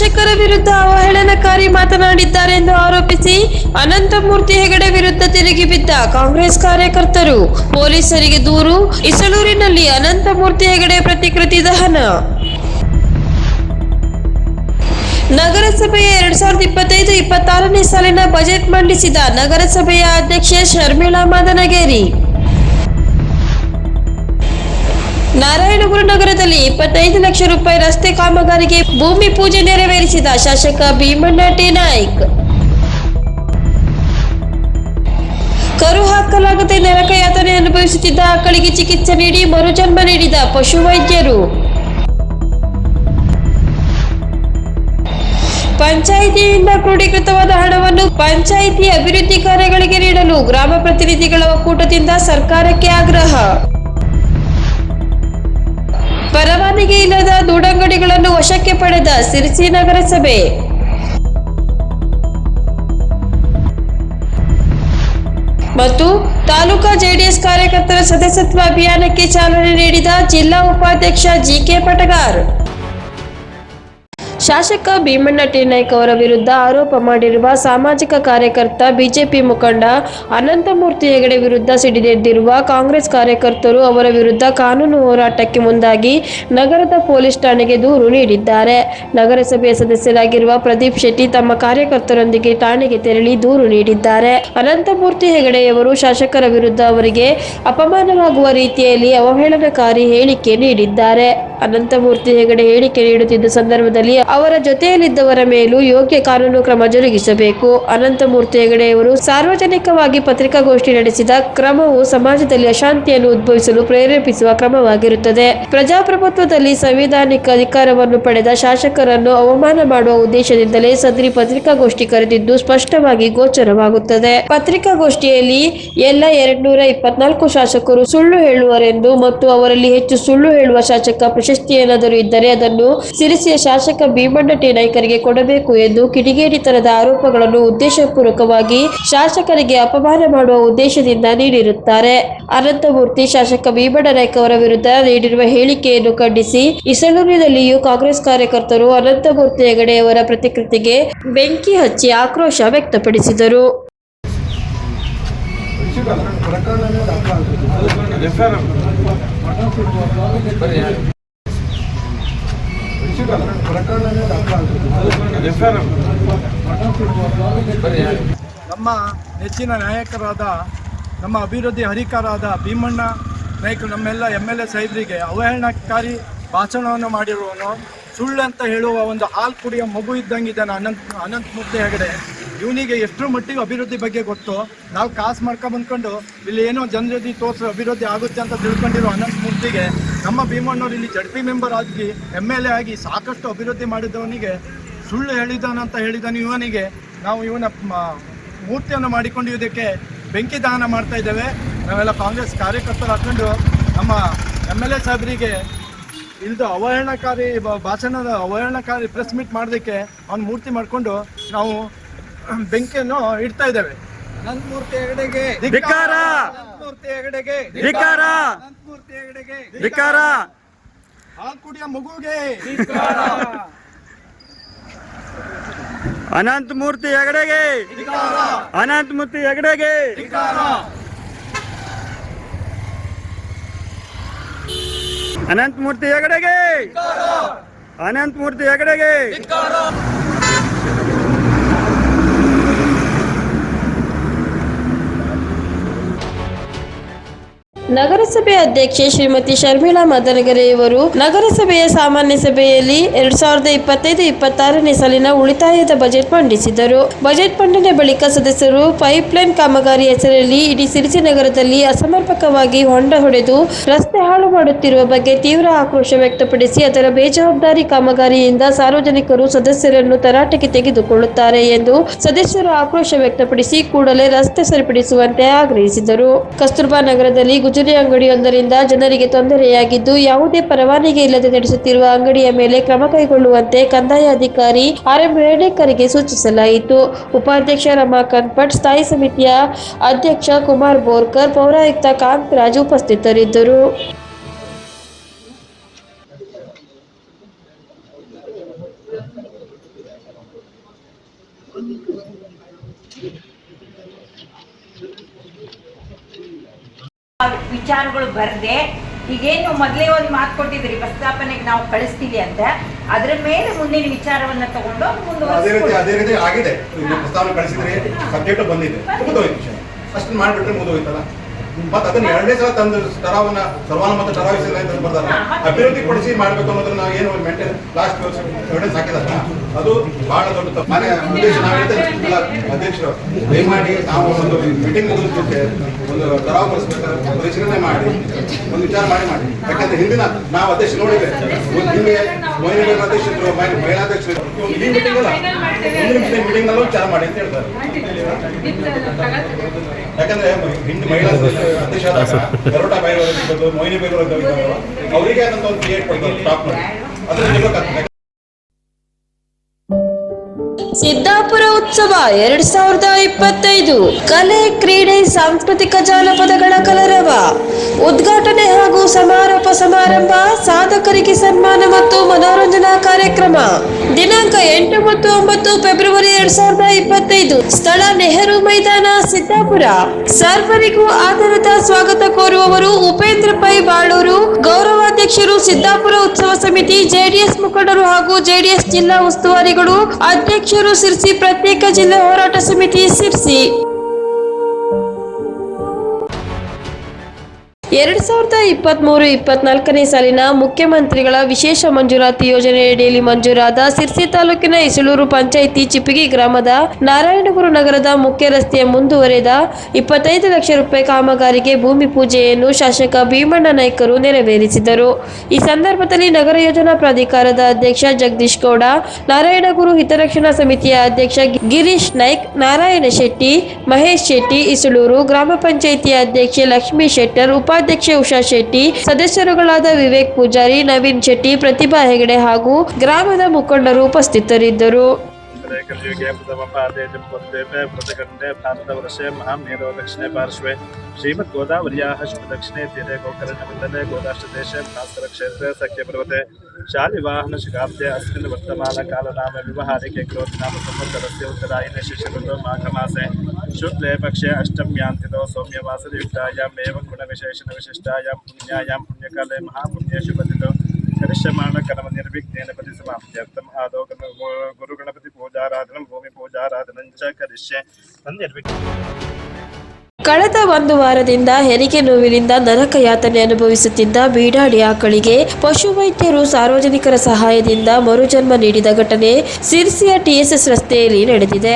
ಶಾಸಕರ ವಿರುದ್ಧ ಅವಹೇಳನಕಾರಿ ಮಾತನಾಡಿದ್ದಾರೆ ಎಂದು ಆರೋಪಿಸಿ ಅನಂತಮೂರ್ತಿ ಹೆಗಡೆ ವಿರುದ್ಧ ತಿರುಗಿ ಬಿದ್ದ ಕಾಂಗ್ರೆಸ್ ಕಾರ್ಯಕರ್ತರು. ಪೊಲೀಸರಿಗೆ ದೂರು, ಇಸಳೂರಿನಲ್ಲಿ ಅನಂತಮೂರ್ತಿ ಹೆಗಡೆ ಪ್ರತಿಕೃತಿ ದಹನ. ನಗರಸಭೆಯ ಎರಡ್ ಸಾವಿರದ ಇಪ್ಪತ್ತೈದು, ಇಪ್ಪತ್ತಾರನೇ ಸಾಲಿನ ಬಜೆಟ್ ಮಂಡಿಸಿದ ನಗರಸಭೆಯ ಅಧ್ಯಕ್ಷೆ ಶರ್ಮಿಳಾ ಮದನಗೇರಿ. ನಾರಾಯಣಗುರು ನಗರದಲ್ಲಿ ಇಪ್ಪತ್ತೈದು ಲಕ್ಷ ರೂಪಾಯಿ ರಸ್ತೆ ಕಾಮಗಾರಿಗೆ ಭೂಮಿ ಪೂಜೆ ನೆರವೇರಿಸಿದ ಶಾಸಕ ಭೀಮಣ್ಣ ಟಿ. ನಾಯ್ಕ್. ಕರು ಹಾಕಲಾಗದೆ ನರಕಯಾತನೆ ಅನುಭವಿಸುತ್ತಿದ್ದ ಆಕಳಿಗೆ ಚಿಕಿತ್ಸೆ ನೀಡಿ ಮರುಜನ್ಮ ನೀಡಿದ ಪಶುವೈದ್ಯರು ಪಂಚಾಯಿತಿಯಿಂದ ಕ್ರೋಢೀಕೃತವಾದ ಹಣವನ್ನು ಪಂಚಾಯಿತಿ ಅಭಿವೃದ್ಧಿ ಕಾರ್ಯಗಳಿಗೆ ನೀಡಲು ಗ್ರಾಮ ಪ್ರತಿನಿಧಿಗಳ ಒಕ್ಕೂಟದಿಂದ ಸರ್ಕಾರಕ್ಕೆ ಆಗ್ರಹ. ಪರವಾನಗಿ ಇಲ್ಲದ ದೂಡಂಗಡಿಗಳನ್ನು ವಶಕ್ಕೆ ಪಡೆದ ಸಿರಿಸಿ ನಗರಸಭೆ. ಮತ್ತು ತಾಲೂಕಾ ಜೆಡಿಎಸ್ ಕಾರ್ಯಕರ್ತರ ಸದಸ್ಯತ್ವ ಅಭಿಯಾನಕ್ಕೆ ಚಾಲನೆ ನೀಡಿದ ಜಿಲ್ಲಾ ಉಪಾಧ್ಯಕ್ಷ ಜಿಕೆ ಪಟಗಾರ್. ಶಾಸಕ ಭೀಮಣ್ಣ ಟಿ ನಾಯ್ಕ ಅವರ ವಿರುದ್ಧ ಆರೋಪ ಮಾಡಿರುವ ಸಾಮಾಜಿಕ ಕಾರ್ಯಕರ್ತ ಬಿಜೆಪಿ ಮುಖಂಡ ಅನಂತಮೂರ್ತಿ ಹೆಗಡೆ ವಿರುದ್ಧ ಸಿಡಿದೆದ್ದಿರುವ ಕಾಂಗ್ರೆಸ್ ಕಾರ್ಯಕರ್ತರು ಅವರ ವಿರುದ್ಧ ಕಾನೂನು ಹೋರಾಟಕ್ಕೆ ಮುಂದಾಗಿ ನಗರದ ಪೊಲೀಸ್ ಠಾಣೆಗೆ ದೂರು ನೀಡಿದ್ದಾರೆ. ನಗರಸಭೆಯ ಸದಸ್ಯರಾಗಿರುವ ಪ್ರದೀಪ್ ಶೆಟ್ಟಿ ತಮ್ಮ ಕಾರ್ಯಕರ್ತರೊಂದಿಗೆ ಠಾಣೆಗೆ ತೆರಳಿ ದೂರು ನೀಡಿದ್ದಾರೆ. ಅನಂತಮೂರ್ತಿ ಹೆಗಡೆಯವರು ಶಾಸಕರ ವಿರುದ್ಧ ಅವರಿಗೆ ಅಪಮಾನವಾಗುವ ರೀತಿಯಲ್ಲಿ ಅವಹೇಳನಕಾರಿ ಹೇಳಿಕೆ ನೀಡಿದ್ದಾರೆ. ಅನಂತಮೂರ್ತಿ ಹೆಗಡೆ ಹೇಳಿಕೆ ನೀಡುತ್ತಿದ್ದ ಸಂದರ್ಭದಲ್ಲಿ ಅವರ ಜೊತೆಯಲ್ಲಿದ್ದವರ ಮೇಲೂ ಯೋಗ್ಯ ಕಾನೂನು ಕ್ರಮ ಜರುಗಿಸಬೇಕು. ಅನಂತಮೂರ್ತಿ ಹೆಗಡೆಯವರು ಸಾರ್ವಜನಿಕವಾಗಿ ಪತ್ರಿಕಾಗೋಷ್ಠಿ ನಡೆಸಿದ ಕ್ರಮವು ಸಮಾಜದಲ್ಲಿ ಅಶಾಂತಿಯನ್ನು ಉದ್ಭವಿಸಲು ಪ್ರೇರೇಪಿಸುವ ಕ್ರಮವಾಗಿರುತ್ತದೆ. ಪ್ರಜಾಪ್ರಭುತ್ವದಲ್ಲಿ ಸಂವಿಧಾನಿಕ ಅಧಿಕಾರವನ್ನು ಪಡೆದ ಶಾಸಕರನ್ನು ಅವಮಾನ ಮಾಡುವ ಉದ್ದೇಶದಿಂದಲೇ ಸದ್ರಿ ಪತ್ರಿಕಾಗೋಷ್ಠಿ ಕರೆದಿದ್ದು ಸ್ಪಷ್ಟವಾಗಿ ಗೋಚರವಾಗುತ್ತದೆ. ಪತ್ರಿಕಾಗೋಷ್ಠಿಯಲ್ಲಿ ಎಲ್ಲ ಎರಡ್ನೂರ ಇಪ್ಪತ್ನಾಲ್ಕು ಶಾಸಕರು ಸುಳ್ಳು ಹೇಳುವರೆಂದು ಮತ್ತು ಅವರಲ್ಲಿ ಹೆಚ್ಚು ಸುಳ್ಳು ಹೇಳುವ ಶಾಸಕ ಪ್ರಶಸ್ತಿ ಏನಾದರೂ ಇದ್ದರೆ ಅದನ್ನು ಸಿರಿಸಿಯ ಶಾಸಕ ಭೀಮಣ್ಣ ಟಿ ನಾಯ್ಕರಿಗೆ ಕೊಡಬೇಕು ಎಂದು ಕಿಡಿಗೇಡಿತನದ ಆರೋಪಗಳನ್ನು ಉದ್ದೇಶಪೂರ್ವಕವಾಗಿ ಶಾಸಕರಿಗೆ ಅಪಮಾನ ಮಾಡುವ ಉದ್ದೇಶದಿಂದ ನೀಡಿರುತ್ತಾರೆ. ಅನಂತಮೂರ್ತಿ ಶಾಸಕ ಭೀಮಣ್ಣ ನಾಯ್ಕ ಅವರ ವಿರುದ್ಧ ನೀಡಿರುವ ಹೇಳಿಕೆಯನ್ನು ಖಂಡಿಸಿ ಇಸಳೂರಿನಲ್ಲಿಯೂ ಕಾಂಗ್ರೆಸ್ ಕಾರ್ಯಕರ್ತರು ಅನಂತಮೂರ್ತಿ ಹೆಗಡೆಯವರ ಪ್ರತಿಕೃತಿಗೆ ಬೆಂಕಿ ಹಚ್ಚಿ ಆಕ್ರೋಶ ವ್ಯಕ್ತಪಡಿಸಿದರು. ನಮ್ಮ ನೆಚ್ಚಿನ ನಾಯಕರಾದ, ನಮ್ಮ ಅಭಿವೃದ್ಧಿ ಹರಿಕರಾದ ಭೀಮಣ್ಣ ನಾಯಕರು ನಮ್ಮೆಲ್ಲ ಎಂ ಎಲ್ ಎ ಸಾಹೇಬರಿಗೆ ಅವಹೇಳನಕಾರಿ ಭಾಷಣವನ್ನು ಮಾಡಿರುವನು ಸುಳ್ಳು ಅಂತ ಹೇಳುವ ಒಂದು ಹಾಲು ಕುಡಿಯೋ ಮಗು ಇದ್ದಂಗಿದ್ದಾನೆ ಅನಂತ್ ಅನಂತಮೂರ್ತಿ ಹೆಗಡೆ. ಇವನಿಗೆ ಎಷ್ಟರ ಮಟ್ಟಿಗೆ ಅಭಿವೃದ್ಧಿ ಬಗ್ಗೆ ಗೊತ್ತು. ನಾವು ಕಾಸು ಮಾಡ್ಕೊಂಡು ಬಂದ್ಕೊಂಡು ಇಲ್ಲಿ ಏನೋ ಜನರಿಗೆ ತೋರಿಸೋ ಅಭಿವೃದ್ಧಿ ಆಗುತ್ತೆ ಅಂತ ತಿಳ್ಕೊಂಡಿರೋ ಅನಂತಮೂರ್ತಿಗೆ ನಮ್ಮ ಭೀಮಣ್ಣವ್ರು ಇಲ್ಲಿ ಜಡ್ ಪಿ ಮೆಂಬರ್ ಆಗಿ ಎಂ ಎಲ್ ಎ ಆಗಿ ಸಾಕಷ್ಟು ಅಭಿವೃದ್ಧಿ ಮಾಡಿದವನಿಗೆ ಸುಳ್ಳು ಹೇಳಿದಾನಂತ ಹೇಳಿದಾನೆ ಇವನಿಗೆ. ನಾವು ಇವನ ಮೂರ್ತಿಯನ್ನು ಮಾಡಿಕೊಂಡು ಇದಕ್ಕೆ ಬೆಂಕಿ ದಹನ ಮಾಡ್ತಾ ಇದ್ದೇವೆ. ನಾವೆಲ್ಲ ಕಾಂಗ್ರೆಸ್ ಕಾರ್ಯಕರ್ತರು ಹಾಕೊಂಡು ನಮ್ಮ ಎಂ ಎಲ್ ಎ ಸಾಹೇಬರಿಗೆ ಇಲ್ದು ಅವಹೇಳನಕಾರಿ ಭಾಷಣದ ಅವಹೇಳನಕಾರಿ ಪ್ರೆಸ್ ಮೀಟ್ ಮಾಡೋದಕ್ಕೆ ಅವ್ನ ಮೂರ್ತಿ ಮಾಡಿಕೊಂಡು ನಾವು ಬೆಂಕಿಯನ್ನು ಇಡ್ತಾ ಇದ್ದೇವೆ. ನನ್ನ ಮೂರ್ತಿ! ಅನಂತಮೂರ್ತಿ ಹೆಗಡೆಗೆ. ಧಿಕ್ಕಾರ! ಅನಂತಮೂರ್ತಿ ಹೆಗಡೆಗೆ. ಧಿಕಾರ ಹಾಲು ಕುಡಿಯೋ ಮಗುಗೆ ಅನಂತ ಮೂರ್ತಿ ಹೆಗಡೆಗೆ. ಅನಂತ ಮೂರ್ತಿ ಹೆಗಡೆಗೆ. ಅನಂತ ಮೂರ್ತಿ ಹೆಗಡೆಗೆ. ಅನಂತ ಮೂರ್ತಿ ಹೆಗಡೆಗೆ. ನಗರಸಭೆ ಅಧ್ಯಕ್ಷೆ ಶ್ರೀಮತಿ ಶರ್ಮಿಳಾ ಮದನಗರೆಯವರು, ನಗರಸಭೆಯ ಸಾಮಾನ್ಯ ಸಭೆಯಲ್ಲಿ ಎರಡ್ ಸಾವಿರದ ಇಪ್ಪತ್ತೈದು, ಇಪ್ಪತ್ತಾರನೇ ಸಾಲಿನ ಉಳಿತಾಯದ ಬಜೆಟ್ ಮಂಡಿಸಿದರು. ಬಜೆಟ್ ಮಂಡನೆ ಬಳಿಕ ಸದಸ್ಯರು ಪೈಪ್ಲೈನ್ ಕಾಮಗಾರಿ ಹೆಸರಲ್ಲಿ ಇಡೀ ಸಿರಿಸಿ ನಗರದಲ್ಲಿ ಅಸಮರ್ಪಕವಾಗಿ ಹೊಂಡ ಹೊಡೆದು ರಸ್ತೆ ಹಾಳು ಮಾಡುತ್ತಿರುವ ಬಗ್ಗೆ ತೀವ್ರ ಆಕ್ರೋಶ ವ್ಯಕ್ತಪಡಿಸಿ ಅದರ ಬೇಜವಾಬ್ದಾರಿ ಕಾಮಗಾರಿಯಿಂದ ಸಾರ್ವಜನಿಕರು ಸದಸ್ಯರನ್ನು ತರಾಟೆಗೆ ತೆಗೆದುಕೊಳ್ಳುತ್ತಾರೆ ಎಂದು ಸದಸ್ಯರು ಆಕ್ರೋಶ ವ್ಯಕ್ತಪಡಿಸಿ ಕೂಡಲೇ ರಸ್ತೆ ಸರಿಪಡಿಸುವಂತೆ ಆಗ್ರಹಿಸಿದರು. ಕಸ್ತೂರ್ಬಾ ನಗರದಲ್ಲಿ ಗುಜರಿ ಅಂಗಡಿಯೊಂದರಿಂದ ಜನರಿಗೆ ತೊಂದರೆಯಾಗಿದ್ದು, ಯಾವುದೇ ಪರವಾನಗಿ ಇಲ್ಲದೆ ನಡೆಸುತ್ತಿರುವ ಅಂಗಡಿಯ ಮೇಲೆ ಕ್ರಮ ಕೈಗೊಳ್ಳುವಂತೆ ಕಂದಾಯ ಅಧಿಕಾರಿ ಆರ್ ಎಂ ರೇಣೇಕರಿಗೆ ಸೂಚಿಸಲಾಯಿತು. ಉಪಾಧ್ಯಕ್ಷ ರಮಾಕಾಂತ್ ಭಟ್ ಸ್ಥಾಯಿ ಸಮಿತಿಯ ಅಧ್ಯಕ್ಷ ಕುಮಾರ್ ಬೋರ್ಕರ್, ಪೌರಾಯುಕ್ತ ಕಾಂತರಾಜ್ ಉಪಸ್ಥಿತರಿದ್ದರು. ವಿಚಾರಗಳು ಬರದೆ ಈಗೇನು ಮೊದಲೇ ಒಂದು ಮಾತು ಕೊಟ್ಟಿದ್ರಿ ಪ್ರಸ್ತಾಪನೆಗೆ ನಾವು ಕಳಿಸ್ತೀವಿ ಅಂತ. ಅದ್ರ ಮೇಲೆ ಮುಂದಿನ ವಿಚಾರವನ್ನ ತಗೊಂಡು ಅದೇ ರೀತಿ ಅದೇ ರೀತಿ ಆಗಿದೆ. ಪ್ರಸ್ತಾವನೆ ಕಳಿಸಿದ್ರಿ ಸಬ್ಜೆಕ್ಟ್ ಬಂದಿದೆ. ಮುಗಿದೋಯ್ತು. ವಿಷಯ ಅಷ್ಟನ್ನ ಮಾಡಿಬಿಟ್ರೆ ಮುಗಿದೋಯ್ತಲ್ಲ? ಮತ್ತೆ ಅದನ್ನ ಎರಡನೇ ಸಲ ತಂದು ಟರಾವನ್ನ ಸರ್ವಾನುಮತ ಟರಾವಿಸಿಲ್ಲ ಅಂತ ಅಭಿವೃದ್ಧಿ ಪಡಿಸಿ ಮಾಡ್ಬೇಕು ಅನ್ನೋದ್ರ ನಾವು ಏನು ಮೇಂಟೈನ್ ಲಾಸ್ಟ್ ಎವಿಡೆನ್ಸ್ ಅದು ಬಹಳ ದೊಡ್ಡ ತಪ್ಪು. ಮನೆ ನಾವು ಹೇಳ್ತೇವೆ ಅಧ್ಯಕ್ಷರು ದಯಮಾಡಿ ನಾವು ಒಂದು ಮೀಟಿಂಗ್ ಮುಗಿದ್ಬಿಟ್ಟೆ ಒಂದು ಟರಾವ್ ಕಳಿಸ್ಬೇಕಾದ್ರೆ ಪರಿಶೀಲನೆ ಮಾಡಿ ಒಂದು ವಿಚಾರ ಮಾಡಿ ಮಾಡಿ. ಯಾಕಂದ್ರೆ ಹಿಂದಿನ ನಾವು ಅಧ್ಯಕ್ಷ ನೋಡಿದ್ರೆ ಒಂದು ಹಿಂದೆ ಮಹಿಳೆಯರ ಅಧ್ಯಕ್ಷರು ಮಹಿ- ಮಹಿಳಾ ಅಧ್ಯಕ್ಷರು ಈ ಮೀಟಿಂಗ್ ಅಲ್ಲ ಮುಂದಿನ ಮೀಟಿಂಗ್ ನಲ್ಲೂ ವಿಚಾರ ಮಾಡಿ ಅಂತ ಹೇಳ್ತಾರೆ. ಯಾಕಂದ್ರೆ ಹಿಂದೆ ಮಹಿಳಾ ಅಧ್ಯಕ್ಷ ಗರುಡ ಬೈರೋದು ಮೊಯ್ನಿ ಬೈರೋದು ಅವರಿಗೆ ಆದಂತ ಒಂದು ಕ್ರಿಯೇಟ್ ಕೊಡ್ತಾರೆ ಸ್ಟಾಪ್ ಮಾಡಿ. ಅದನ್ನ ನಿಲ್ಲೋಕ್ಕಾಗ್ತದೆ ಸಿದ್ದಾಪುರ ಉತ್ಸವ ಎರಡ್ ಸಾವಿರದ ಇಪ್ಪತ್ತೈದು. ಕಲೆ, ಕ್ರೀಡೆ, ಸಾಂಸ್ಕೃತಿಕ ಜಾನಪದಗಳ ಕಲರವ. ಉದ್ಘಾಟನೆ ಹಾಗೂ ಸಮಾರೋಪ ಸಮಾರಂಭ, ಸಾಧಕರಿಗೆ ಸನ್ಮಾನ ಮತ್ತು ಮನೋರಂಜನಾ ಕಾರ್ಯಕ್ರಮ. ದಿನಾಂಕ ಎಂಟು ಮತ್ತು ಒಂಬತ್ತು ಫೆಬ್ರವರಿ ಎರಡ್ ಸಾವಿರದ ಇಪ್ಪತ್ತೈದು. ಸ್ಥಳ ನೆಹರು ಮೈದಾನ, ಸಿದ್ದಾಪುರ. ಸರ್ವರಿಗೂ ಆಧಾರದ ಸ್ವಾಗತ ಕೋರುವವರು ಉಪೇಂದ್ರ ಪೈ ಬಾಳೂರು. ಗೌರವಾಧ್ಯಕ್ಷರು ಸಿದ್ದಾಪುರ ಉತ್ಸವ ಸಮಿತಿ, ಜೆಡಿಎಸ್ ಮುಖಂಡರು ಹಾಗೂ ಜೆಡಿಎಸ್ ಜಿಲ್ಲಾ ಉಸ್ತುವಾರಿಗಳು, ಅಧ್ಯಕ್ಷರು ಸಿರ್ಸಿ ಪ್ರತ್ಯೇಕ ಜಿಲ್ಲಾ ಹೋರಾಟ ಸಮಿತಿ ಸಿರ್ಸಿ. ಎರಡ್ ಸಾವಿರದ ಇಪ್ಪತ್ಮೂರು ಇಪ್ಪತ್ನಾಲ್ಕನೇ ಸಾಲಿನ ಮುಖ್ಯಮಂತ್ರಿಗಳ ವಿಶೇಷ ಮಂಜೂರಾತಿ ಯೋಜನೆಯಡಿಯಲ್ಲಿ ಮಂಜೂರಾದ ಸಿರ್ಸಿ ತಾಲೂಕಿನ ಇಸಳೂರು ಪಂಚಾಯಿತಿ ಚಿಪಿಗಿ ಗ್ರಾಮದ ನಾರಾಯಣಪುರ ನಗರದ ಮುಖ್ಯ ರಸ್ತೆಯ ಮುಂದುವರೆದ ಇಪ್ಪತ್ತೈದು ಲಕ್ಷ ರೂಪಾಯಿ ಕಾಮಗಾರಿಗೆ ಭೂಮಿ ಪೂಜೆಯನ್ನು ಶಾಸಕ ಭೀಮಣ್ಣ ನಾಯ್ಕರು ನೆರವೇರಿಸಿದರು. ಈ ಸಂದರ್ಭದಲ್ಲಿ ನಗರ ಯೋಜನಾ ಪ್ರಾಧಿಕಾರದ ಅಧ್ಯಕ್ಷ ಜಗದೀಶ್ ಗೌಡ, ನಾರಾಯಣಗುರು ಹಿತರಕ್ಷಣಾ ಸಮಿತಿಯ ಅಧ್ಯಕ್ಷ ಗಿರೀಶ್ ನಾಯ್ಕ್, ನಾರಾಯಣ ಶೆಟ್ಟಿ, ಮಹೇಶ್ ಶೆಟ್ಟಿ, ಇಸಳೂರು ಗ್ರಾಮ ಪಂಚಾಯಿತಿಯ ಅಧ್ಯಕ್ಷೆ ಲಕ್ಷ್ಮೀ ಶೆಟ್ಟರ್ ಉಪಾಧ್ಯಕ್ಷೆ ಉಷಾ ಶೆಟ್ಟಿ ಸದಸ್ಯರುಗಳಾದ ವಿವೇಕ್ ಪೂಜಾರಿ ನವೀನ್ ಶೆಟ್ಟಿ ಪ್ರತಿಭಾ ಹೆಗಡೆ ಹಾಗೂ ಗ್ರಾಮದ ಮುಖಂಡರು ಉಪಸ್ಥಿತರಿದ್ದರು. कलियुगे प्रथमपादे जम्बोद्वीपे प्रतिकण्डे भारतवर्षे महामेरो दक्षिणे पार्श्वे श्रीमद्गोदावर्याः शुभदक्षिणे तीरे गोकर्णमण्डले गोदाष्टदेशे भास्करक्षेत्रे सख्यपर्वते शालिवाहनशिखाब्दे अस्मिन् वर्तमानकालनाम व्यवहारिके क्रोधनाम संवत्सरस्य उत्तरायणे शिशिरतो माघमासे शुक्ले पक्षे अष्टम्यान्तितो सौम्यवासरयुक्तायाम् एवं गुणविशेषणविशिष्टायां पुण्यायां पुण्यकाले महापुण्ये शुभतितो കരിഷ്യമാണക്രമനിർവിഘ്നേന പരിസമാപ്ത്യർത്ഥം ആദോ ഗുരുഗണപതി പൂജാരാധനം ഭൂമി പൂജാരാധനം ച കരിഷ്യ നിർവിഘ്ന ಕಳೆದ ಒಂದು ವಾರದಿಂದ ಹೆರಿಗೆ ನೋವಿನಿಂದ ನರಕ ಯಾತನೆ ಅನುಭವಿಸುತ್ತಿದ್ದ ಬೀಡಾಡಿ ಆಕಳಿಗೆ ಪಶುವೈದ್ಯರು ಸಾರ್ವಜನಿಕರ ಸಹಾಯದಿಂದ ಮರುಜನ್ಮ ನೀಡಿದ ಘಟನೆ ಸಿರ್ಸಿಯ ಟಿಎಸ್ಎಸ್ ರಸ್ತೆಯಲ್ಲಿ ನಡೆದಿದೆ.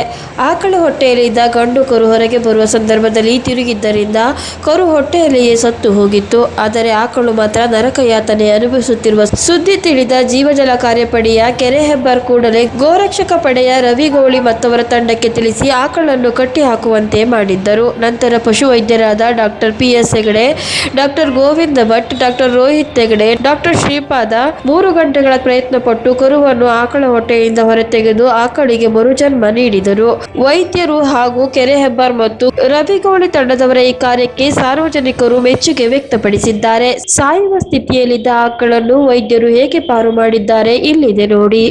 ಆಕಳ ಹೊಟ್ಟೆಯಲ್ಲಿದ್ದ ಗಂಡು ಕರು ಹೊರಗೆ ಬರುವ ಸಂದರ್ಭದಲ್ಲಿ ತಿರುಗಿದ್ದರಿಂದ ಕರು ಹೊಟ್ಟೆಯಲ್ಲಿಯೇ ಸತ್ತು ಹೋಗಿತ್ತು. ಆದರೆ ಆಕಳು ಮಾತ್ರ ನರಕ ಯಾತನೆ ಅನುಭವಿಸುತ್ತಿರುವ ಸುದ್ದಿ ತಿಳಿದ ಜೀವಜಲ ಕಾರ್ಯಪಡೆಯ ಕೆರೆ ಹೆಬ್ಬಾರ್ ಕೂಡಲೇ ಗೋರಕ್ಷಕ ಪಡೆಯ ರವಿಗೌಳಿ ಮತ್ತವರ ತಂಡಕ್ಕೆ ತಿಳಿಸಿ ಆಕಳನ್ನು ಕಟ್ಟಿಹಾಕುವಂತೆ ಮಾಡಿದ್ದರು. ನಂತರ ಪಶುವೈದ್ಯರಾದ doctor P S Hegde, doctor Govinda Bhat, doctor Rohit Hegde, doctor Shripada ಮೂರು ಗಂಟೆಗಳ ಪ್ರಯತ್ನ ಪಟ್ಟು ಕರುವನ್ನು ಆಕಳ ಹೊಟ್ಟೆಯಿಂದ ಹೊರತೆಗೆದು ಆಕಳಿಗೆ ಮರುಜನ್ಮ ನೀಡಿದರು. ವೈದ್ಯರು ಹಾಗೂ ಕೆರೆ ಹೆಬ್ಬಾರ್ ಮತ್ತು ರವಿಗೌಳಿ ತಂಡದವರ ಈ ಕಾರ್ಯಕ್ಕೆ ಸಾರ್ವಜನಿಕರು ಮೆಚ್ಚುಗೆ ವ್ಯಕ್ತಪಡಿಸಿದ್ದಾರೆ. ಸಾಯುವ ಸ್ಥಿತಿಯಲ್ಲಿದ್ದ ಆಕಳನ್ನು ವೈದ್ಯರು ಹೇಗೆ ಪಾರು ಮಾಡಿದ್ದಾರೆ ಇಲ್ಲಿದೆ ನೋಡಿ.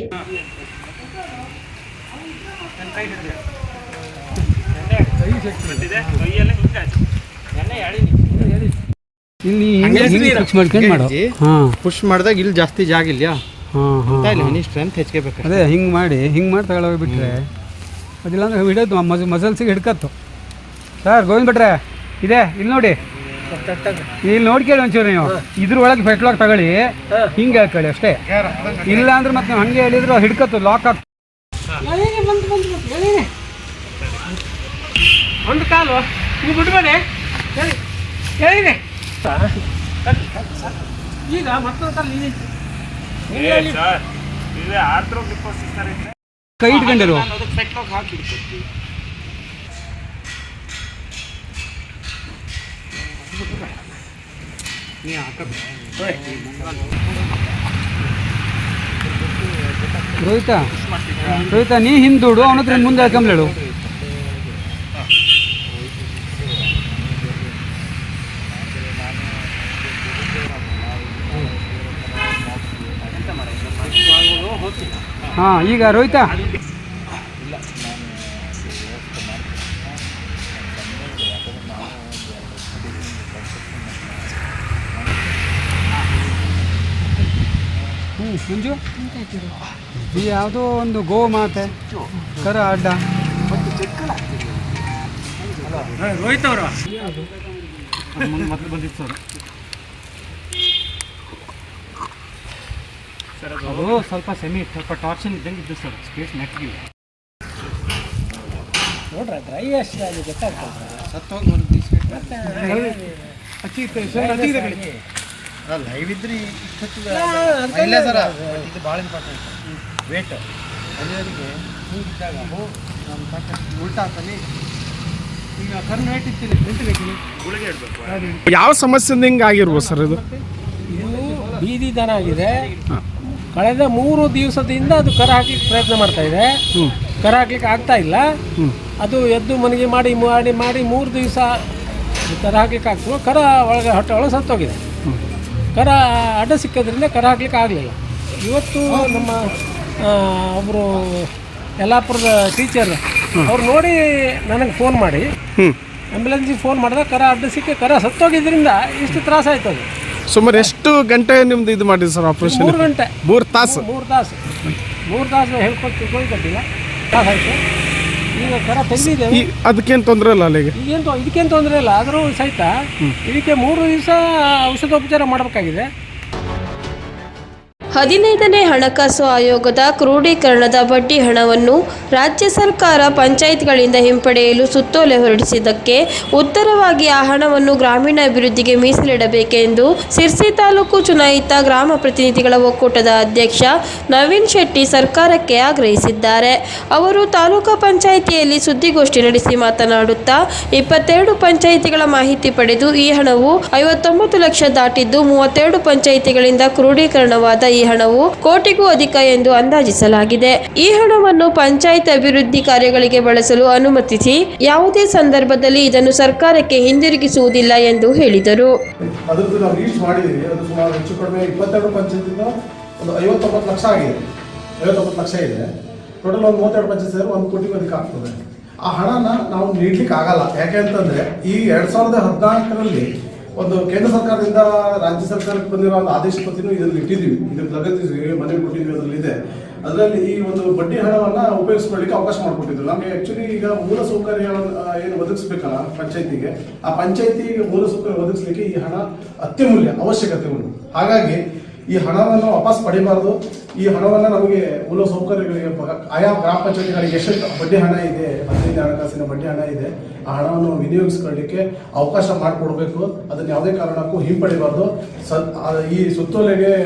ಇಲ್ಲಿ ಫಿಕ್ಸ್ ಮಾಡ್ಕೊಂಡು ಮಾಡು ಹಾಂ. ಪುಷ್ ಮಾಡಿದಾಗ ಇಲ್ಲಿ ಜಾಸ್ತಿ ಜಾಗ ಇಲ್ಲ ಹಾಂ ಹಾಂ ಇಲ್ಲಿ ಹನಿ ಸ್ಟ್ರೆಂತ್ ಹೆಚ್ಚಿಗೆ ಅದೇ ಹಿಂಗೆ ಮಾಡಿ ಹಿಂಗೆ ಮಾಡಿ ಬಿಟ್ಟರೆ ಅದಿಲ್ಲ ಅಂದ್ರೆ ಹಿಡಿಯೋದು ಮಜ್ ಮಸಲ್ಸಿಗೆ ಹಿಡ್ಕತ್ತು. ಸರ್ ಗೋವಿಂದ ಬಿಟ್ರೆ ಇದೆ ಇಲ್ಲಿ ನೋಡಿ. ಇಲ್ಲಿ ನೋಡ್ಕೇಳಿ ಒಂಚೂರು ನೀವು. ಇದ್ರೊಳಗೆ ಲಾಕ್ ತಗೊಳ್ಳಿ. ಹಿಂಗೆ ಹಾಕೊಳ್ಳಿ ಅಷ್ಟೇ. ಇಲ್ಲ ಅಂದ್ರೆ ಮತ್ತೆ ಹಂಗೆ ಹೇಳಿದ್ರು ಹಿಡ್ಕತ್ತು ಲಾಕ್ ಆಗ್ತದೆ ಒಂದು ಕಾಲು. ನೀವು ಬಿಡ್ಬೇಡಿ. ಹೇಳಿ. ಹೇಳಿದೆ ಈಗ ಇದು ಕೈ ಇಟ್ಕೊಂಡಿರು ಅದಕ್ಕೆ ನೀ ಹಾಕಬೇಕು ರೋಹಿತ ರೋಹಿತ ನೀ ಹಿಂದೂಡು ಅವನ ಹತ್ರ ಮುಂದೆ ಹೇಳ್ಕೊಂಬ್ಲೇಳು ಹಾಂ ಈಗ ರೋಹಿತ? ಹ್ಞೂ ಮಂಜು? ಈ ಯಾವುದೋ ಒಂದು ಗೋಮಾತೆ ಕರ ಅಡ್ಡ. ರೋಹಿತ್ ಅವರು? ಮೊದಲು ಬಂದಿತ್ತು ಸರ್. ಅದು ಸ್ವಲ್ಪ ಸೆಮಿ ಸ್ವಲ್ಪ ಟಾರ್ಚನ್ ಇದ್ದಂಗೆ ಇದ್ದು ಸರ್ ಸ್ಪೇಸ್ ನೆಟ್ಗಿಲ್ಲ ನೋಡ್ರ ಡ್ರೈ ಅಷ್ಟು ಅದು ಗೊತ್ತಾಗ್ತದೆ. ಸತ್ತೋಗಿ ಒಂದು ಅಕ್ಕಿ ತಗೊಳ್ಳಿ. ಲೈವ್ ಇದ್ರಿ ಇಲ್ಲ ಸರ್. ಇದು. ಭಾಳ ಇಂಪಾರ್ಟೆಂಟ್ ವೇಟ್ ಅಲ್ಲಿವರೆಗೆ ಹೀಗಿದ್ದಾಗ ನಮ್ಮ ಸಾಕಷ್ಟು ಉಲ್ಟಾ ಅಂತಲೇ ಈಗ ಕರ್ನ ರೇಟ್ ಇತ್ತಿಲ್ಲ ಗುಳಿಗೆ ಬೇಕಿಲ್ಲ ಯಾವ ಸಮಸ್ಯೆಯಿಂದ ಹಿಂಗೆ ಆಗಿರ್ಬೋದು ಸರ್ ಇದು? ಇದು ಬೀದಿ ದನ ಆಗಿದೆ. ಕಳೆದ ಮೂರು ದಿವಸದಿಂದ ಅದು ಕರ ಹಾಕ್ಲಿಕ್ಕೆ ಪ್ರಯತ್ನ ಮಾಡ್ತಾ ಇದೆ. ಕರ ಹಾಕ್ಲಿಕ್ಕೆ ಆಗ್ತಾ ಇಲ್ಲ. ಅದು ಎದ್ದು ಮನೆಗೆ ಮಾಡಿ ಮಾಡಿ ಮಾಡಿ ಮೂರು ದಿವಸ ಕರ ಹಾಕ್ಲಿಕ್ಕೆ ಆಗ್ತದೆ ಕರ ಒಳಗೆ ಹೊಟ್ಟೆ ಒಳಗೆ ಸತ್ತೋಗಿದೆ. ಕರ ಅಡ್ಡ ಸಿಕ್ಕೋದ್ರಿಂದ ಕರ ಹಾಕ್ಲಿಕ್ಕೆ ಆಗಲಿಲ್ಲ. ಇವತ್ತು ನಮ್ಮ ಒಬ್ಬರು ಯಲ್ಲಾಪುರದ ಟೀಚರ್ ಅವ್ರು ನೋಡಿ ನನಗೆ ಫೋನ್ ಮಾಡಿ. ಆ್ಯಂಬುಲೆನ್ಸಿಗೆ ಫೋನ್ ಮಾಡಿದಾಗ ಕರ ಅಡ್ಡ ಸಿಕ್ಕಿ ಕರ ಸತ್ತೋಗಿದ್ದರಿಂದ ಇಷ್ಟು ತ್ರಾಸ ಆಯ್ತದೆ. ಅದು ಸುಮಾರು ಎಷ್ಟು ಗಂಟೆ ನಿಮ್ದು ಇದು ಮಾಡಿದ್ರಿ ಸರ್ ಆಪರೇಷನ್ ಮೂರು ಗಂಟೆ. ಮೂರು ತಾಸು? ಮೂರು ತಾಸು. ಮೂರು ತಾಸು ಹೇಳ್ಕೊಟ್ಟು ತಾಸು ಆಯ್ತು. ಈಗ ಕರ ತೆಗೆದಿದ್ದೇವೆ ಅದಕ್ಕೇನು ತೊಂದರೆ ಇಲ್ಲ ಅಲ್ಲಿಗೆ? ಈಗೇನು ಇದಕ್ಕೇನು ತೊಂದರೆ ಇಲ್ಲ. ಆದರೂ ಸಹಿತ ಇದಕ್ಕೆ ಮೂರು ದಿವಸ ಔಷಧೋಪಚಾರ ಮಾಡಬೇಕಾಗಿದೆ. ಹದಿನೈದನೇ ಹಣಕಾಸು ಆಯೋಗದ ಕ್ರೋಢೀಕರಣದ ಬಡ್ಡಿ ಹಣವನ್ನು ರಾಜ್ಯ ಸರ್ಕಾರ ಪಂಚಾಯತ್ಗಳಿಂದ ಹಿಂಪಡೆಯಲು ಸುತ್ತೋಲೆ ಹೊರಡಿಸಿದ್ದಕ್ಕೆ ಉತ್ತರವಾಗಿ ಆ ಹಣವನ್ನು ಗ್ರಾಮೀಣಾಭಿವೃದ್ಧಿಗೆ ಮೀಸಲಿಡಬೇಕೆಂದು ಸಿರ್ಸಿ ತಾಲೂಕು ಚುನಾಯಿತ ಗ್ರಾಮ ಪ್ರತಿನಿಧಿಗಳ ಒಕ್ಕೂಟದ ಅಧ್ಯಕ್ಷ ನವೀನ್ ಶೆಟ್ಟಿ ಸರ್ಕಾರಕ್ಕೆ ಆಗ್ರಹಿಸಿದ್ದಾರೆ. ಅವರು ತಾಲೂಕು ಪಂಚಾಯಿತಿಯಲ್ಲಿ ಸುದ್ದಿಗೋಷ್ಠಿ ನಡೆಸಿ ಮಾತನಾಡುತ್ತಾ, ಇಪ್ಪತ್ತೆರಡು ಪಂಚಾಯಿತಿಗಳ ಮಾಹಿತಿ ಪಡೆದು ಈ ಹಣವು ಐವತ್ತೊಂಬತ್ತು ಲಕ್ಷ ದಾಟಿದ್ದು, ಮೂವತ್ತೆರಡು ಪಂಚಾಯಿತಿಗಳಿಂದ ಕ್ರೋಢೀಕರಣವಾದ ಹಣವು ಕೋಟಿಗೂ ಅಧಿಕ ಎಂದು ಅಂದಾಜಿಸಲಾಗಿದೆ. ಈ ಹಣವನ್ನು ಪಂಚಾಯತ್ ಅಭಿವೃದ್ಧಿ ಕಾರ್ಯಗಳಿಗೆ ಬಳಸಲು ಅನುಮತಿಸಿ ಯಾವುದೇ ಸಂದರ್ಭದಲ್ಲಿ ಇದನ್ನು ಸರ್ಕಾರಕ್ಕೆ ಹಿಂದಿರುಗಿಸುವುದಿಲ್ಲ ಎಂದು ಹೇಳಿದರು. ಟೋಟಲ್ ಒಂದು ಮೂವತ್ತೆರಡು ಪಂಚಾಯತ್ ಸೇರಿ ಒಂದು ಕೋಟಿಗೂ ಅಧಿಕ ಆಗ್ತದೆ. ಆ ಹಣನ ನಾವು ನೀಡ್ಲಿಕ್ಕೆ ಆಗಲ್ಲ ಯಾಕೆ ಅಂತಂದ್ರೆ ಈ ಎರಡ್ ಸಾವಿರದ ಹದಿನಾಲ್ಕರಲ್ಲಿ ಒಂದು ಕೇಂದ್ರ ಸರ್ಕಾರದಿಂದ ರಾಜ್ಯ ಸರ್ಕಾರಕ್ಕೆ ಬಂದಿರೋ ಒಂದು ಆದೇಶ ಪ್ರತಿನೂ ಇದರಲ್ಲಿ ಇಟ್ಟಿದ್ದೀವಿ. ಇದನ್ನು ಪ್ರಗತಿಸಿ ಮನೆ ಕೊಟ್ಟಿದ್ವಿ ಅದರಲ್ಲಿ ಇದೆ. ಅದರಲ್ಲಿ ಈ ಒಂದು ಬಡ್ಡಿ ಹಣವನ್ನ ಉಪಯೋಗಿಸ್ಕೊಳ್ಳಿಕ್ಕೆ ಅವಕಾಶ ಮಾಡಿಕೊಟ್ಟಿದ್ರು. ನಮಗೆ ಆ್ಯಕ್ಚುಲಿ ಈಗ ಮೂಲ ಸೌಕರ್ಯ ಏನು ಒದಗಿಸ್ಬೇಕಲ್ಲ ಪಂಚಾಯತಿಗೆ, ಆ ಪಂಚಾಯತಿಗೆ ಮೂಲ ಸೌಕರ್ಯ ಒದಗಿಸ್ಲಿಕ್ಕೆ ಈ ಹಣ ಅತ್ಯಮೂಲ್ಯ, ಅವಶ್ಯಕತೆ ಉಂಟು. ಹಾಗಾಗಿ ಈ ಹಣವನ್ನು ವಾಪಸ್ ಪಡಿಬಾರದು. ಈ ಹಣವನ್ನು ನಮಗೆ ಮೂಲ ಸೌಕರ್ಯಗಳಿಗೆ ಆಯಾ ಗ್ರಾಮ ಪಂಚಾಯತಿಗಳಿಗೆ ಎಷ್ಟು ಬಡ್ಡಿ ಹಣ ಇದೆ, ಹದಿನೈದು ಹಣಕಾಸಿನ ಬಡ್ಡಿ ಹಣ ಇದೆ ಆ ಹಣವನ್ನು ವಿನಿಯೋಗಿಸ್ಕೊಳ್ಳಿಕ್ಕೆ ಅವಕಾಶ ಮಾಡಿಕೊಡ್ಬೇಕು. ಅದನ್ನ ಯಾವುದೇ ಕಾರಣಕ್ಕೂ ಹಿಂಪಡಿಬಾರ್ದು ಈ ಸುತ್ತೋಲೆಗೆ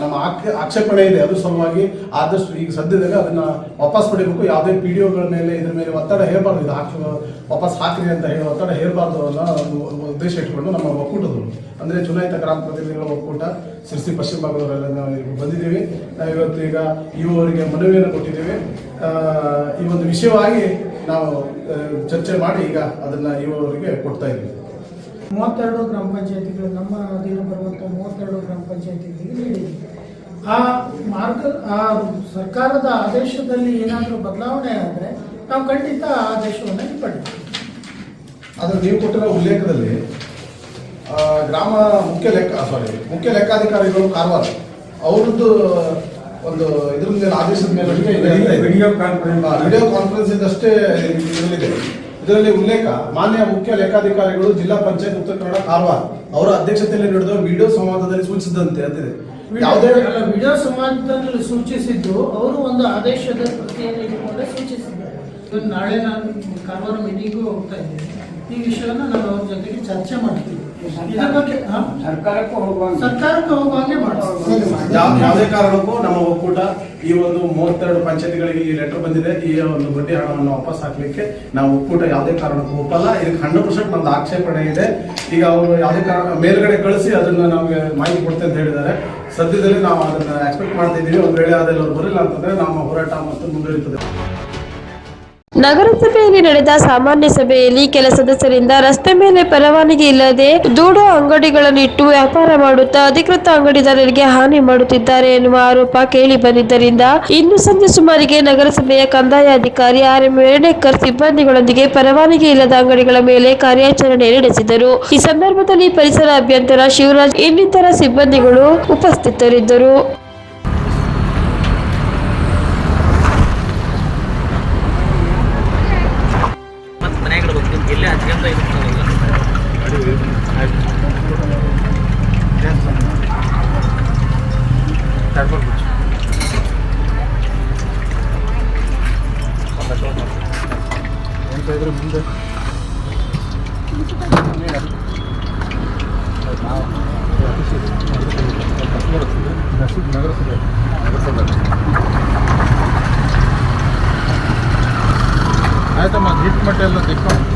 ನಮ್ಮ ಆಕ್- ಆಕ್ಷೇಪಣೆ ಇದೆ. ಅದ್ರ ಸಲುವಾಗಿ ಆದಷ್ಟು ಈಗ ಸದ್ಯದಾಗ ಅದನ್ನ ವಾಪಸ್ ಪಡಿಬೇಕು. ಯಾವುದೇ ಪಿ ಡಿ ಒಗಳ ಮೇಲೆ, ಇದ್ರ ಮೇಲೆ ಒತ್ತಡ ಹೇರಬಾರ್ದು. ಇದು ಹಾಕಿ ವಾಪಸ್ ಹಾಕ್ರಿ ಅಂತ ಹೇಳಿ ಒತ್ತಡ ಹೇರಬಾರ್ದು ಅನ್ನೋ ಉದ್ದೇಶ ಇಟ್ಕೊಂಡು ನಮ್ಮ ಒಕ್ಕೂಟದವರು, ಅಂದ್ರೆ ಚುನಾಯಿತ ಗ್ರಾಮ ಪ್ರತಿನಿಧಿಗಳ ಒಕ್ಕೂಟ ಸಿರ್ಸಿ ಪಶ್ಚಿಮ ಭಾಗದವರೆಲ್ಲ ನಾವು ಬಂದಿದ್ದೀವಿ. ಇವತ್ತು ಈಗ ಇವರಿಗೆ ಮನವಿಯನ್ನು ಕೊಟ್ಟಿದ್ದೀವಿ. ಈ ಒಂದು ವಿಷಯವಾಗಿ ನಾವು ಚರ್ಚೆ ಮಾಡಿ ಈಗ ಅದನ್ನ ಇವರಿಗೆ ಕೊಡ್ತಾ ಇದ್ದೀವಿ ಮೂವತ್ತೆರಡು ಗ್ರಾಮ ಪಂಚಾಯತಿಗಳು ನಮ್ಮ ಅಧೀನ ಬರುವಂಥ ಮೂವತ್ತೆರಡು ಗ್ರಾಮ ಪಂಚಾಯತಿಗಳಿಗೆ ನೀಡಿದ್ದೀವಿ ಆ ಮಾರ್ಗ ಆ ಸರ್ಕಾರದ ಆದೇಶದಲ್ಲಿ ಏನಾದರೂ ಬದಲಾವಣೆ ಆದರೆ ನಾವು ಖಂಡಿತ ಆ ಆದೇಶವನ್ನು ಹಿಂಪಡಿತೀವಿ ಆದರೆ ನೀವು ಕೊಟ್ಟಿರೋ ಉಲ್ಲೇಖದಲ್ಲಿ ಗ್ರಾಮ ಮುಖ್ಯ ಲೆಕ್ಕ ಸಾರಿ ಮುಖ್ಯ ಲೆಕ್ಕಾಧಿಕಾರಿಗಳು ಕಾರವಾರ ಅವ್ರದ್ದು ಒಂದು ಇದ್ರ ಮೇಲೆ ಆದೇಶದ ಮೇಲೆ ವಿಡಿಯೋ ಕಾನ್ಫರೆನ್ಸ್ ವಿಡಿಯೋ ಕಾನ್ಫರೆನ್ಸ್ ಇದಷ್ಟೇ ಇದರಲ್ಲಿದೆ. ಇದರಲ್ಲಿ ಉಲ್ಲೇಖ ಮಾನ್ಯ ಮುಖ್ಯ ಲೆಕ್ಕಾಧಿಕಾರಿಗಳು ಜಿಲ್ಲಾ ಪಂಚಾಯತ್ ಉತ್ತರ ಕನ್ನಡ ಕಾರವಾರ ಅವರ ಅಧ್ಯಕ್ಷತೆಯಲ್ಲಿ ನಡೆದ ವಿಡಿಯೋ ಸಂವಾದದಲ್ಲಿ ಸೂಚಿಸಿದಂತೆ ಅಂತಿದೆ. ಯಾವುದೇ ಅಲ್ಲ ವಿಡಿಯೋ ಸಂವಾದದಲ್ಲಿ ಸೂಚಿಸಿದ್ದು ಅವರು ಒಂದು ಆದೇಶದ ಪ್ರತಿಯನ್ನು ಇಟ್ಟುಕೊಂಡೇ ಸೂಚಿಸಿದ್ದಾರೆ. ನಾಳೆ ನಾನು ಕಾರವಾರ ಮೀಟಿಂಗೂ ಹೋಗ್ತಾ ಇದ್ದೇನೆ. ಈ ವಿಷಯವನ್ನು ನಾನು ಅವ್ರ ಜೊತೆಗೆ ಚರ್ಚೆ ಮಾಡ್ತೀನಿ ಇದ್ರ ಬಗ್ಗೆ ಹಾ? ಸರ್ಕಾರಕ್ಕೂ ಹೋಗುವಾಗ ಸರ್ಕಾರಕ್ಕೆ ಹೋಗುವಾಗೆ ಮಾಡಿಸ್ತೀವಿ ಯಾವ- ಯಾವುದೇ ಕಾರಣಕ್ಕೂ ನಮ್ಮ ಒಕ್ಕೂಟ ಈ ಒಂದು ಮೂವತ್ತೆರಡು ಪಂಚಾಯತ್ಗಳಿಗೆ ಈ ಲೆಟರ್ ಬಂದಿದೆ. ಈ ಒಂದು ಬಡ್ಡಿ ಹಣವನ್ನು ವಾಪಸ್ ಹಾಕ್ಲಿಕ್ಕೆ ನಾವು ಒಕ್ಕೂಟ ಯಾವುದೇ ಕಾರಣಕ್ಕೂ ಒಪ್ಪಲ್ಲ. ಇದಕ್ಕೆ ಹಂಡ್ರೆಡ್ ಪರ್ಸೆಂಟ್ ನಮ್ದು ಆಕ್ಷೇಪಣೆ ಇದೆ. ಈಗ ಅವರು ಯಾವುದೇ ಕಾರಣ ಮೇಲ್ಗಡೆ ಕಳಿಸಿ ಅದನ್ನ ನಮಗೆ ಮಾಹಿತಿ ಕೊಡ್ತೆ ಅಂತ ಹೇಳಿದ್ದಾರೆ. ಸದ್ಯದಲ್ಲಿ ನಾವು ಅದನ್ನ ಎಕ್ಸ್ಪೆಕ್ಟ್ ಮಾಡ್ತಿದ್ದೀವಿ ಒಂದು ಒಂದ್ ವೇಳೆ ಅದೆಲ್ಲ ಬರಲಿಲ್ಲ ಅಂತಂದ್ರೆ ನಮ್ಮ ಹೋರಾಟ ಮತ್ತು ಮುಂದುವರಿತದೆ. ನಗರಸಭೆಯಲ್ಲಿ ನಡೆದ ಸಾಮಾನ್ಯ ಸಭೆಯಲ್ಲಿ ಕೆಲ ಸದಸ್ಯರಿಂದ ರಸ್ತೆ ಮೇಲೆ ಪರವಾನಗಿ ಇಲ್ಲದೆ ದೂಡು ಅಂಗಡಿಗಳನ್ನು ಇಟ್ಟು ವ್ಯಾಪಾರ ಮಾಡುತ್ತಾ ಅಧಿಕೃತ ಅಂಗಡಿದಾರರಿಗೆ ಹಾನಿ ಮಾಡುತ್ತಿದ್ದಾರೆ ಎನ್ನುವ ಆರೋಪ ಕೇಳಿ ಬಂದಿದ್ದರಿಂದ ಇಂದು ಸಂಜೆ ಸುಮಾರಿಗೆ ನಗರಸಭೆಯ ಕಂದಾಯ ಅಧಿಕಾರಿ ಆರ್ ಎಂ ವೇಣೇಕರ್ ಸಿಬ್ಬಂದಿಗಳೊಂದಿಗೆ ಪರವಾನಗಿ ಇಲ್ಲದ ಅಂಗಡಿಗಳ ಮೇಲೆ ಕಾರ್ಯಾಚರಣೆ ನಡೆಸಿದರು. ಈ ಸಂದರ್ಭದಲ್ಲಿ ಪರಿಸರ ಅಭ್ಯಂತರ ಶಿವರಾಜ್ ಇನ್ನಿತರ ಸಿಬ್ಬಂದಿಗಳು ಉಪಸ್ಥಿತರಿದ್ದರು. ಆಯ್ತಮ್ಮ ಹಿಟ್ ಮಟ್ಟ ಎಲ್ಲ ತೆಕ್ಕೊಂಡು